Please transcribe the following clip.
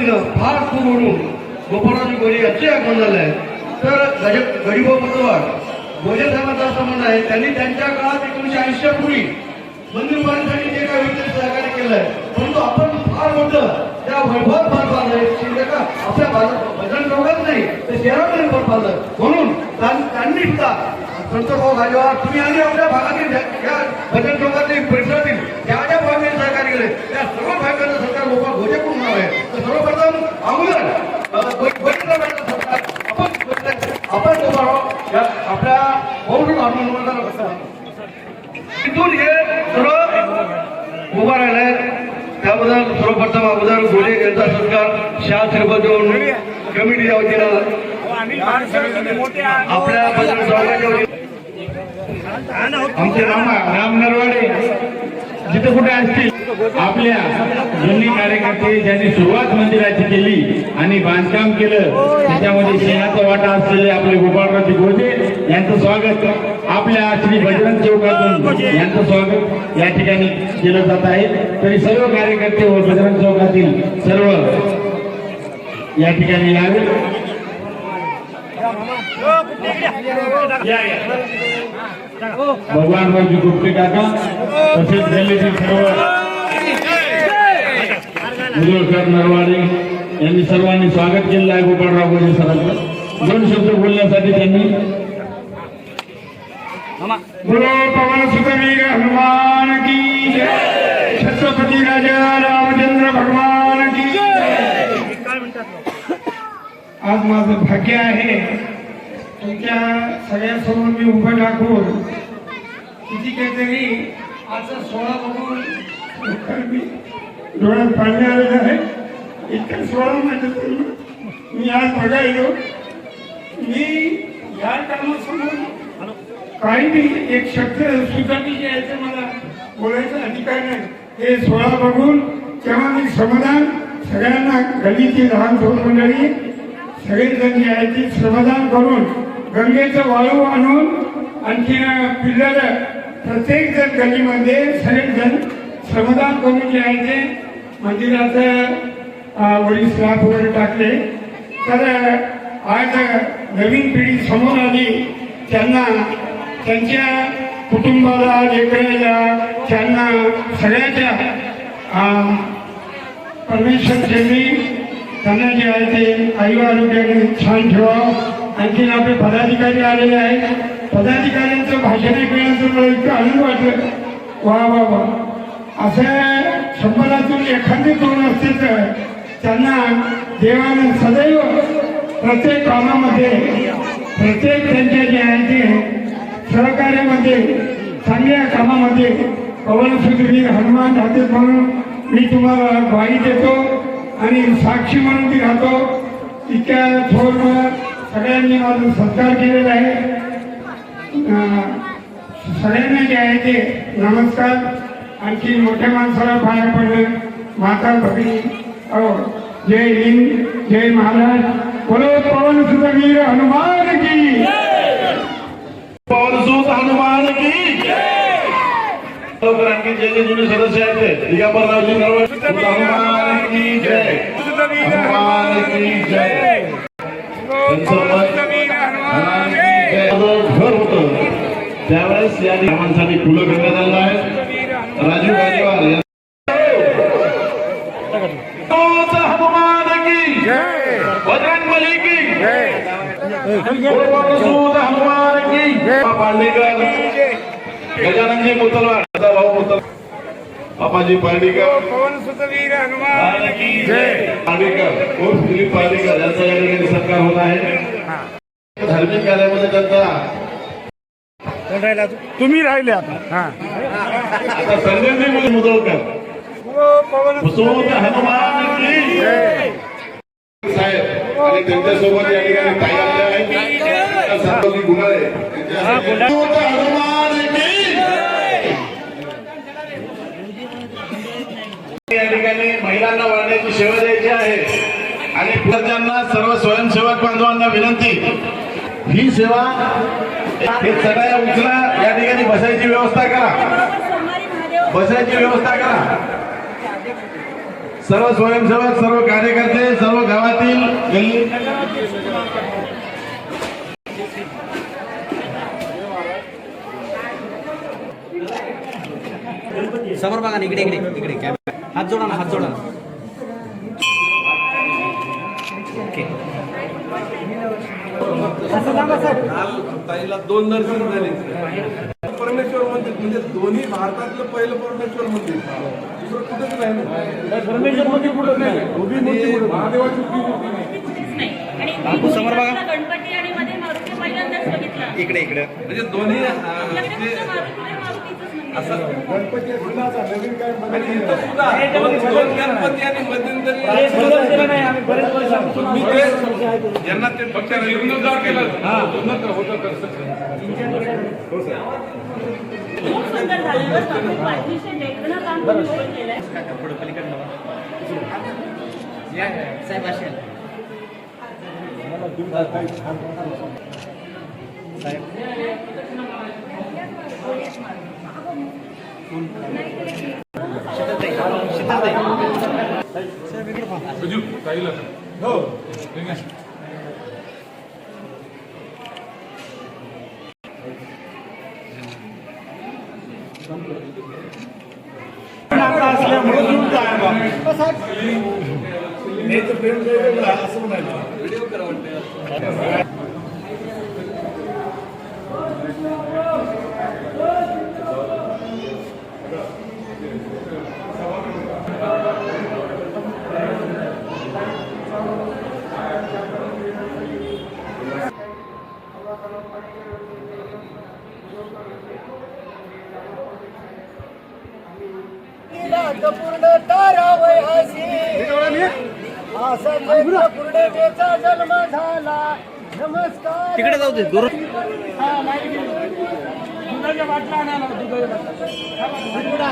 फार खूप म्हणून गोपाळरावजी गोरे यांचे आगमन झालं आहे तर गज गरीबा बरोबर गोजे साहेबांचं आहे त्यांनी त्यांच्या काळात एकोणीशे ऐंशी पूर्वी मंदिर उभारण्यासाठी जे काही व्यक्ती सहकार्य केलं आहे परंतु आपण फार मोठं त्या वैभव फार पाडलंय का आपल्या भजन चौकात नाही तर शहरामध्ये फार पाहिलं म्हणून त्यांनी सुद्धा संतभाऊ गाजेवार तुम्ही आणि आपल्या भागातील या भजन चौकातील परिसरातील ज्या ज्या भागाने सहकार्य केले त्या सर्व भागाचं सरकार लोक घोषे करून नाव आहे तर सर्वप्रथम अगोदर आपण आपल्या तिथून हे सर्व उभा त्याबद्दल सर्वप्रथम अगोदर गोरे यांचा सरकार शाह श्रीपत कमिटीच्या वतीनं आपल्या आमचे रामा राम नरवाडे. जिथे कुठे असतील आपल्या जुनी कार्यकर्ते ज्यांनी सुरुवात मंदिराची केली आणि बांधकाम केलं त्याच्यामध्ये सिंहाचा वाटा असलेले आपले गोपाळरावजी गोजे यांचं स्वागत. आपल्या श्री बजरंग चौकातून यांचं स्वागत या ठिकाणी केलं जात आहे. तरी सर्व कार्यकर्ते व बजरंग चौकातील सर्व या ठिकाणी यावे या. भगवान गुप्ते काका तसेच गल्लीतील सर्व मुदोळकर नरवाडे यांनी सर्वांनी स्वागत केलेलं आहे गोपाळराव गोरे सरांचं. दोन शब्द बोलण्यासाठी त्यांनी बोलो पवन हनुमान की छत्रपती राजा रामचंद्र भगवान की आज माझं भाग्य आहे तुमच्या सगळ्यासमोर मी उभं टाकून किती काहीतरी आजचा सोहळा बघून डोळ्यात पाणी आलेलं आहे. इतकं सोहळा माझ्या मी आज बघायलो. मी या कामासमोर काही नाही एक शब्द सुद्धा मी यायचं मला बोलायचा अधिकार नाही. हे सोळा बघून तेव्हा मी समाधान सगळ्यांना गलीची लहान थोर मंडळी सगळेजण यायची समाधान करून गंगेचं वाळू आणून आणखी पिल्लर प्रत्येक जण गलीमध्ये सगळेजण श्रमदान करून जे आहे ते? मंदिराचं अं, स्लॅब वगैरे टाकले. तर आज नवीन पिढी समोर आली. त्यांना त्यांच्या कुटुंबाला लेकराला त्यांना सगळ्याच्या परमेश्वर त्यांनी त्यांना जे आहे ते आयु आरोग्याने छान ठेवावं आणखीन आपले पदाधिकारी आलेले आहेत. पदाधिकाऱ्यांचं भाषण ऐकण्याचं मला इतकं आनंद वाटलं. वा वा वा. अशा शंभरातून एखादे दोन असते तर त्यांना देवाने सदैव प्रत्येक कामामध्ये प्रत्येक त्यांच्या जे आहे ते सहकार्यामध्ये चांगल्या कामामध्ये पवन सुधीर हनुमान राहते म्हणून मी तुम्हाला ग्वाही देतो आणि साक्षी म्हणून ती राहतो. इतक्या थोर सगळ्यांनी माझा सत्कार केलेला आहे. सगळ्यांना जे आहे ते नमस्कार. आणखी मोठ्या माणसाला पाया पडलं माता भगिनी अहो जय हिंद जय महाराज. बोलो पवन सुधीर हनुमान की पवनसूत हनुमान की आणखी जे जे जुने सदस्य आहेत ते हनुमान की जय! हनुमान की जय! घर होतं. त्यावेळेस या कामांसाठी फुलं करण्यात आलेलं आहे. राजीव गायकवाड यांना- पवनसूत हनुमान की। बजरंगबली की। पवनसूत हनुमान की। पांडेकर। गजाननजी दादा भाऊ मुसल बापाजी पार्डीकर पवन सुधीर हनुमान की। दिलीप पार्डीकर यांचा या ठिकाणी सत्कार होत आहे. धार्मिक कार्यामध्ये त्यांचा तुम्ही राहिले आता. हा. आता संजयजी मुदोळकर मुसोद हनुमान साहेब आणि त्यांच्यासोबत या ठिकाणी ताई आल्या आहेत. सातवजी गुन्हाळे यांच्यासाठी- हनुमान या ठिकाणी महिलांना वाढण्याची सेवा द्यायची आहे. आणि पुढच्यांना सर्व स्वयंसेवक बांधवांना विनंती. ही सेवा हे चढाया उचला या ठिकाणी बसायची व्यवस्था करा. बसायची व्यवस्था करा. सर्व स्वयंसेवक सर्व कार्यकर्ते गल्ली समोर बघा ना इकडे इकडे इकडे कॅमेरा हात जोडा ना हात जोडा ना. ओके. ताईला दोन दर्शन झाले. म्हणजे दोन्ही भारतातलं पहिलं परमेश्वर मंदिर दुसरं कुठंच नाही ना. परमेश्वर मंदिर कुठं नाही. महादेवाची उभी मूर्ती नाही. कुठेच नाही आणि बापू समोर बघा. मी गणपती आणि मध्ये मारुती पहिल्यांदाच बघितला इकडे इकडे म्हणजे दोन्ही असं गणपती नवीन काय आणि बदल इथं सुद्धा दोन दोन गणपती आणि मध्यंतरी मी ते ज्यांना ते फक्त जीर्णोद्धार केला. खूप सुंदर झालेलं बरं का? खूप अतिशय देखणं काम तुम्ही लोक केलंय. पुढे पलीकडनं या साहेब. असं म्हणायचं जुळत आहे बा. नाही तर प्रेम वेगळं आहे, असं म्हणायचं पूर्ण असा पूर्णतेचा जन्म झाला. नमस्कार. तिकडे जाऊ दे दूर. आणायला दुधाच्या बाटल्या.